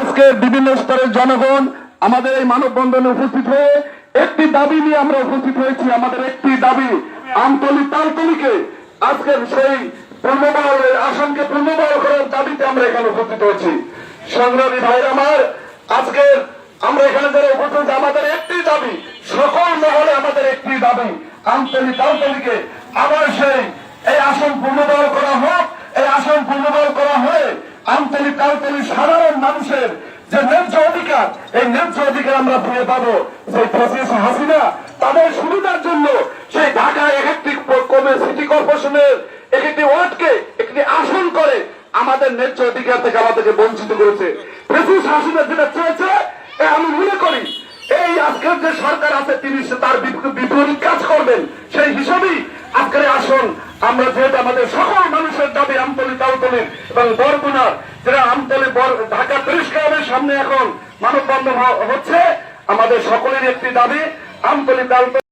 আজকে বিভিন্ন স্তরের জনগণ আমাদের এই মানববন্ধনে উপস্থিত হয়ে একটি দাবি নিয়ে আমরা উপস্থিত হয়েছি, আমাদের একটি দাবি, আমতলি তালতলিকে আজকের সেই পূর্ণবল আসনকে পূর্ণবল করার দাবিতে আমরা এখানে উপস্থিত হয়েছি। সংগ্রামী ভাইরা আমার আজকে আমরা এখানে যারা উপস্থিত আমাদের একটি দাবি, সকল মহলে আমাদের একটি দাবি, আমতলি তালতলিকে আবার সেই, এই আসন পূর্ণবল করা হোক, এই আসন পূর্ণবল করা হয়ে সাধারণ মানুষের যে ন্যায্য অধিকার, এই ন্যায্য অধিকার আমরা ফিরে পাবো। সেই ফেসিস হাসিনা তাদের সুবিধার জন্য সেই ঢাকা এক একটি কমে সিটি কর্পোরেশনের এক একটি ওয়ার্ডকে একটি আসন করে আমাদের ন্যায্য অধিকার থেকে আমাদেরকে বঞ্চিত করেছে। ফেসিস হাসিনা যেটা চেয়েছে আমি মনে করি, এই আজকের যে সরকার আছে, তিনি তার বিপ- বিপরীত কাজ করবেন। সেই হিসাবেই আজকের আসন, আমরা যেহেতু আমাদের সকল মানুষের দাবি আমতলি তালতলি এবং বরগুনার যারা আমতলে ঢাকা প্রেস ক্লাবের সামনে এখন মানববন্ধন হচ্ছে, আমাদের সকলের একটি দাবি, আমতলি তালতলি